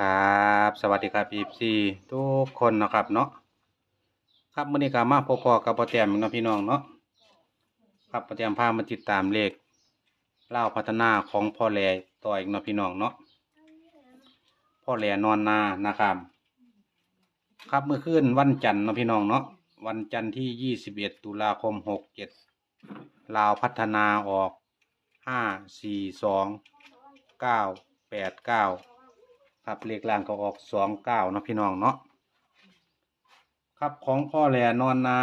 ครับ สวัสดีครับพีซีทุกคนนะครับเนาะครับมื้อนี้ก็มาพบๆกับพ่อแตมเนาะพี่น้องเนาะครับพ่อแต้มพามาติดตามเลขเล่าวพัฒนาของพ่อแหล่ต่ออีกเนาะพี่น้องเนาะพ่อแหล่นอนนานะครับครับเมื่อคืนวันจันทร์เนาะพี่น้องเนาะวันจันทร์ที่21ตุลาคม67ลาวพัฒนาออก5 4 2 9 8 9 ครับเลขล่างก็ออกสองเก้าเนาะพี่น้องเนาะครับของพ่อแหล่นอนนา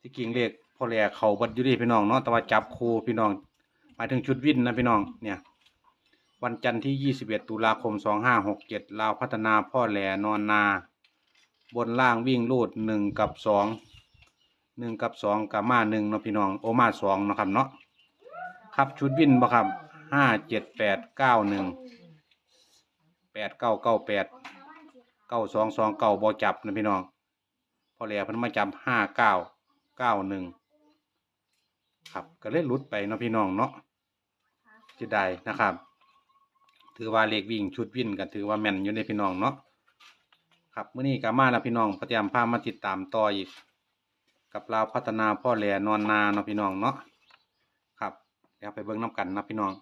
ที่กิ่งเลขพ่อแหล่เขาบัดอยู่ดีพี่น้องเนาะแต่ว่าจับครูพี่น้องหมายถึงชุดวินนะพี่น้องเนี่ย วันจันทร์ที่ 21 ตุลาคม 2567ลาวพัฒนาพ่อแหล่นอนนา บนล่างวิ่งรูดหนึ่งกับสองหนึ่งกับสองกับมาหนึ่งเนาะพี่น้องโอมาสองเนาะครับเนาะครับชุดวินบ่ครับ ห้าเจ็ดแปดเก้าหนึ่งแปดเก้าเก้าแปดเก้าสองสองเก้าบ่จับนะพี่น้องพอแล้วเพิ่นมาจับห้าเก้าเก้าหนึ่งครับก็เลยหลุดไปเนาะพี่น้องเนาะจะได้นะครับ ถือว่าเลขวิ่งชุดวิ่นก็ถือว่าแม่นอยู่ในพี่น้องเนาะครับเมื้อนี้ก็มาแล้วพี่น้องพยายามพามาติดตามต่ออีก กับเราวพัฒนาพ่อแหล่นอนนาเนาะพี่น้องเนาะครับเดี๋ยวไปเบิ่งน้ำกันนะพี่น้อง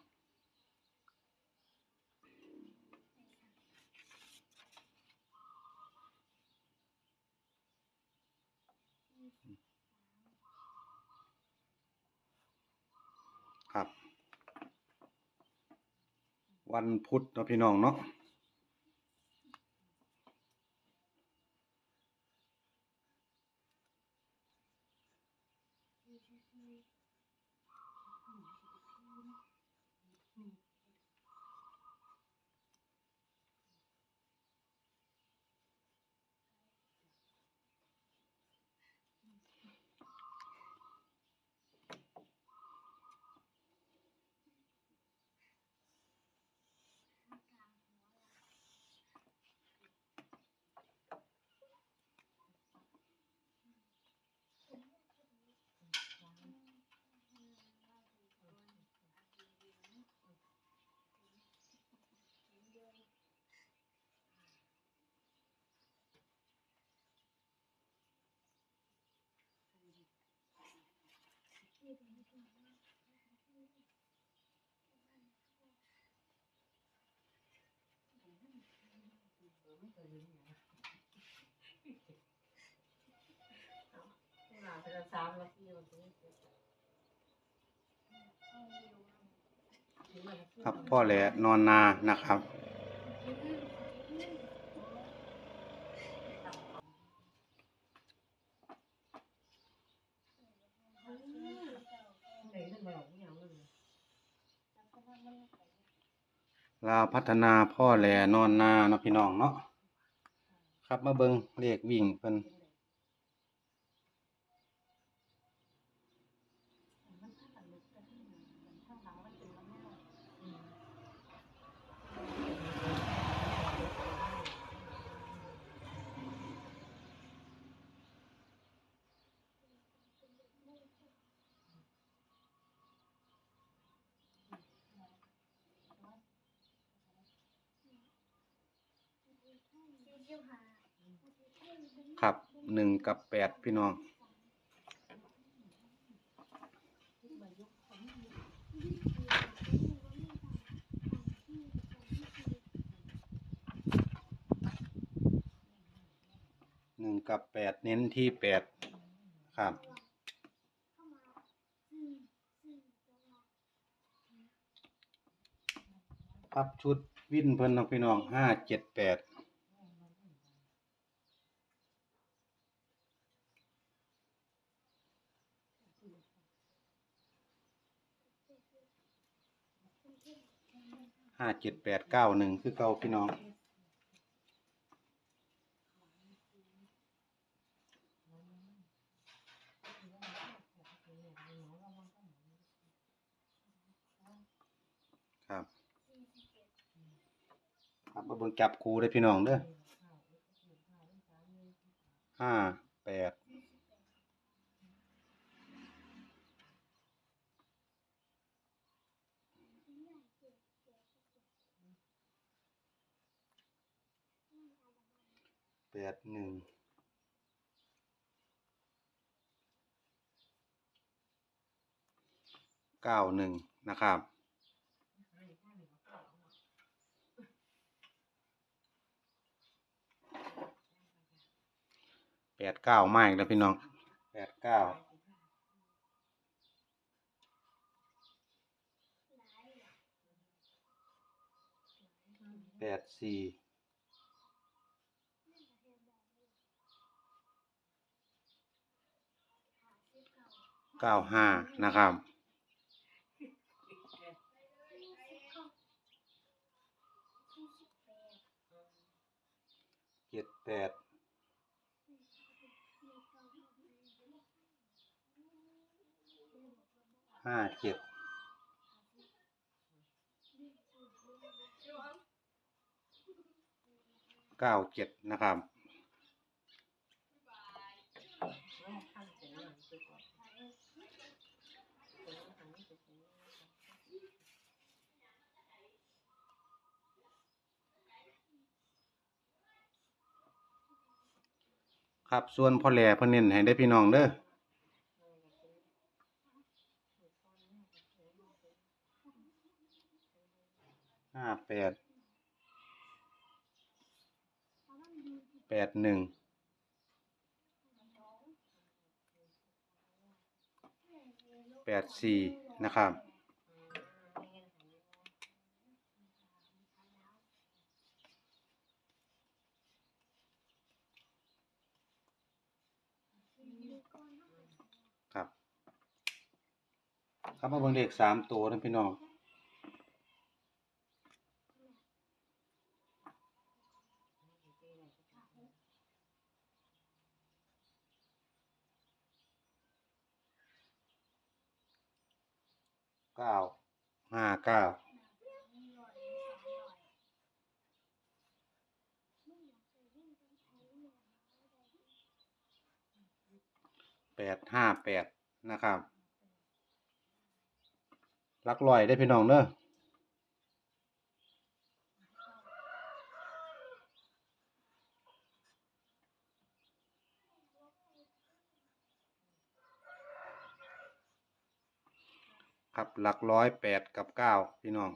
ครับ วันพุธเนาะพี่น้องเนาะ ครับพ่อแหล่นอนนานะครับ ลาวพัฒนาพ่อแหล่นอนนาเนาะพี่น้องเนาะ ครับมาเบิงเลขวิ่งเพิ่น ครับหนึ่งกับแปดพี่น้อง หนึ่งกับแปดเน้นที่แปดครับครับชุดวิ่นเพิ่นเนาะพี่น้องห้าเจ็ดแปด ห้าเจ็ดแปดเก้าหนึ่งคือเก้าพี่น้อง ครับ ครับมาเบิ่งจับครูได้อพี่น้องเด้อห้าแปด ดหนึ่งเก้าหนึ่งนะครับ แปดเก้ามาอีกแล้วพี่น้อง แปดเก้าแปดสี่ เก้าห้านะครับ เจ็ดแปดห้าเจ็ดเก้าเจ็ดนะครับ ครับ ส่วนพ่อแหล่เพิ่นเน้นให้ได้พี่น้องเด้อห้าแปดแปดหนึ่งแปดสี่นะครับครับ ครับมาเบิ่งเลขสามตัวนะพี่น้องเก้าห้าเก้าแปดห้าแปดนะครับ ลักลอยได้พี่น้องเนอะครับหลักร้อยแปดกับเก้าพี่น้อง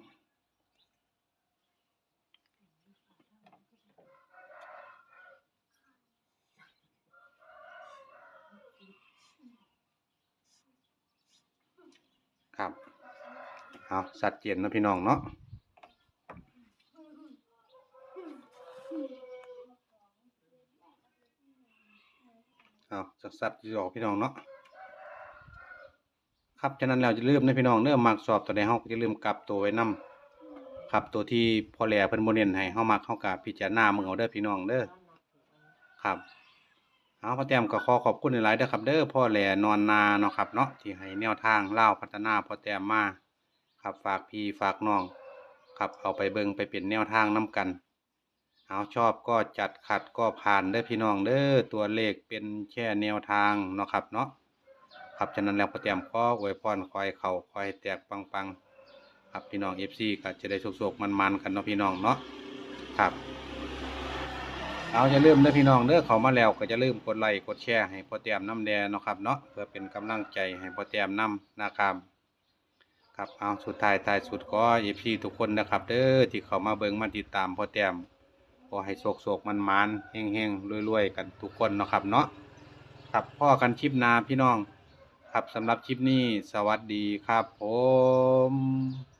ครับ เอาสัดเจนเนาะพี่น้องเนาะเอาสักสัดออกพี่น้องเนาะครับฉะนั้นแล้วจะลืมนะพี่น้องเนื้อมักสอบตัวใดเฮาก็จะลืมกลับตัวไว้นํครับตัวที่พอแหล่เพิ่นบ่เนนให้เฮามักเฮาก็พิจารณามึงเอาเด้อพี่น้องเด้อครับเอาพ่อแต้มก็ขอขอบคุณหลายๆเด้อครับเด้อพ่อแหล่นอนนาเนาะครับเนาะที่ให้แนวทางเล่าพัฒนาพ่อแต้มมา ครับฝากพี่ฝากน้องครับเอาไปเบิงไปเป็นแนวทางนํกัน เอาชอบก็จัดขัดก็ผ่านเด้อพี่น้องเด้อตัวเลขเป็นแค่แนวทางเนาะครับเนาะครับฉะนั้นแล้วพ่อแต้มขออวยพรคอยเข่าคอยแตกปังๆครับพี่น้อง FC ก็จะได้โชคๆมันๆกันเนาะพี่น้องเนาะครับเอาอย่าลืมเด้อพี่น้องเด้อเขามาแล้วก็จะลืมกดไลค์กดแชร์ให้พ่อแต้มน้ำแดงเนาะครับเนาะเพื่อเป็นกำลังใจให้พ่อแต้มน้ำนะครับ ครับเอาสุดท้ายท้ายสุดก็เอฟซีทุกคนนะครับ เด้อที่เขามาเบิ่งมาติดตามพ่อแต้มขอให้โศกโศกมันมันเฮงเฮงรวยรวยๆกันทุกคนนะครับเนาะครับพ่อกันชิปนาพี่น้อง ครับสำหรับคลิปนี้ สวัสดีครับผม